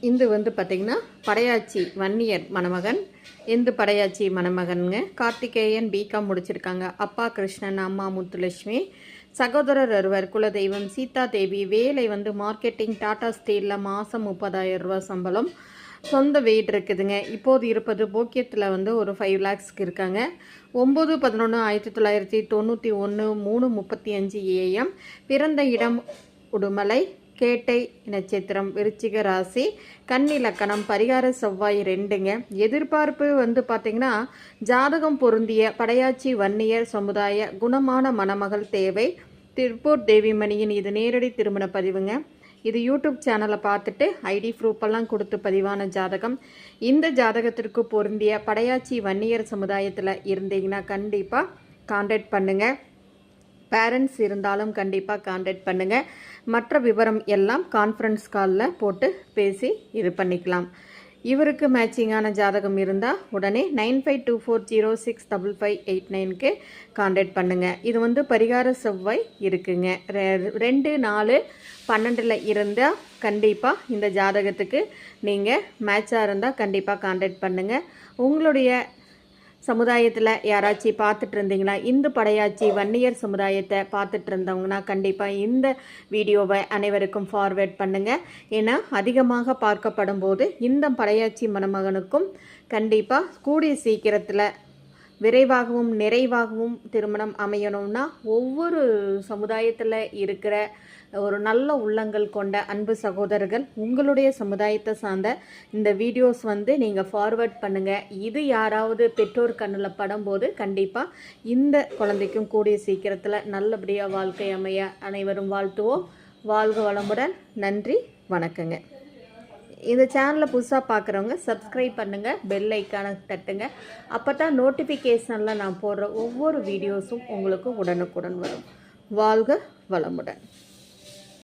இந்து வந்து பார்த்திங்கன்னா படையாச்சி வன்னியர் மணமகன் இந்து படையாச்சி மணமகனுங்க. கார்த்திகேயன் பிகாம் முடிச்சிருக்காங்க. அப்பா கிருஷ்ணன் அம்மா முத்துலட்சுமி. சகோதரர் ஒருவர் குலதெய்வம் சீதா தேவி வேலை வந்து மார்க்கெட்டிங் டாடா ஸ்டீலில் மாதம் முப்பதாயிரம் ரூபா சம்பளம். சொந்த வீடு இருக்குதுங்க. இப்போது இருப்பது போக்கியத்தில் வந்து ஒரு ஃபைவ் லேக்ஸ்க்கு இருக்காங்க. ஒம்பது பதினொன்று ஆயிரத்தி தொள்ளாயிரத்தி தொண்ணூற்றி ஒன்று மூணு முப்பத்தி அஞ்சு ஏஎம் பிறந்த இடம் உடுமலை. கேட்டை நட்சத்திரம் விருச்சிக ராசி கன்னி லக்கணம் பரிகார செவ்வாய் ரெண்டுங்க. எதிர்பார்ப்பு வந்து பார்த்திங்கன்னா ஜாதகம் பொருந்திய படையாச்சி வன்னியர் சமுதாய குணமான மணமகள் தேவை. திருப்பூர் தேவிமணியின் இது நேரடி திருமண பதிவுங்க. இது யூடியூப் சேனலை பார்த்துட்டு ஐடி ப்ரூஃபெல்லாம் கொடுத்து பதிவான ஜாதகம். இந்த ஜாதகத்திற்கு பொருந்திய படையாச்சி வன்னியர் சமுதாயத்தில் இருந்தீங்கன்னா கண்டிப்பாக கான்டாக்ட் பண்ணுங்கள் பேரண்ட்ஸ் இருந்தாலும் கண்டிப்பாக காண்டாக்ட் பண்ணுங்கள் மற்ற விவரம் எல்லாம் கான்ஃபரன்ஸ் காலில் போட்டு பேசி இது பண்ணிக்கலாம். இவருக்கு மேட்சிங்கான ஜாதகம் இருந்தால் உடனே nine five two four zero six double five eight நைனுக்கு காண்டாக்ட் பண்ணுங்கள் இது வந்து பரிகார செவ்வாய் இருக்குங்க. ரெ- ரெண்டு நாலு பன்னெண்டில் இருந்தால் கண்டிப்பாக இந்த ஜாதகத்துக்கு நீங்கள் மேட்சாக இருந்தால் கண்டிப்பாக காண்டாக்ட் பண்ணுங்கள் உங்களுடைய சமுதாயத்தில் யாராச்சும் பார்த்துட்டு இருந்தீங்களா இந்து படையாச்சி வன்னியர் சமுதாயத்தை பார்த்துட்டு இருந்தவங்கன்னா கண்டிப்பாக இந்த வீடியோவை அனைவருக்கும் ஃபார்வேர்ட் பண்ணுங்கள் ஏன்னா அதிகமாக பார்க்கப்படும் போது இந்த படையாச்சி மணமகனுக்கும் கண்டிப்பாக கூடிய சீக்கிரத்தில் விரைவாகவும் நிறைவாகவும் திருமணம் அமையணும்னா ஒவ்வொரு சமுதாயத்தில் இருக்கிற ஒரு நல்ல உள்ளங்கள் கொண்ட அன்பு சகோதரர்கள் உங்களுடைய சமுதாயத்தை சார்ந்த இந்த வீடியோஸ் வந்து நீங்கள் ஃபார்வர்ட் பண்ணுங்கள் இது யாராவது பெற்றோர் கண்ணில் படும்போது கண்டிப்பாக இந்த குழந்தைக்கும் கூடிய சீக்கிரத்தில் நல்லபடியாக வாழ்க்கை அமைய அனைவரும் வாழ்த்துவோம். வாழ்க வளமுடன். நன்றி. வணக்கங்க. இந்த சேனலை புதுசாக பார்க்குறவங்க சப்ஸ்கிரைப் பண்ணுங்கள் பெல் ஐக்கானை தட்டுங்க. அப்போ தான் நோட்டிஃபிகேஷனில் நான் போடுற ஒவ்வொரு வீடியோஸும் உங்களுக்கு உடனுக்குடன் வரும். வாழ்க வளமுடன்.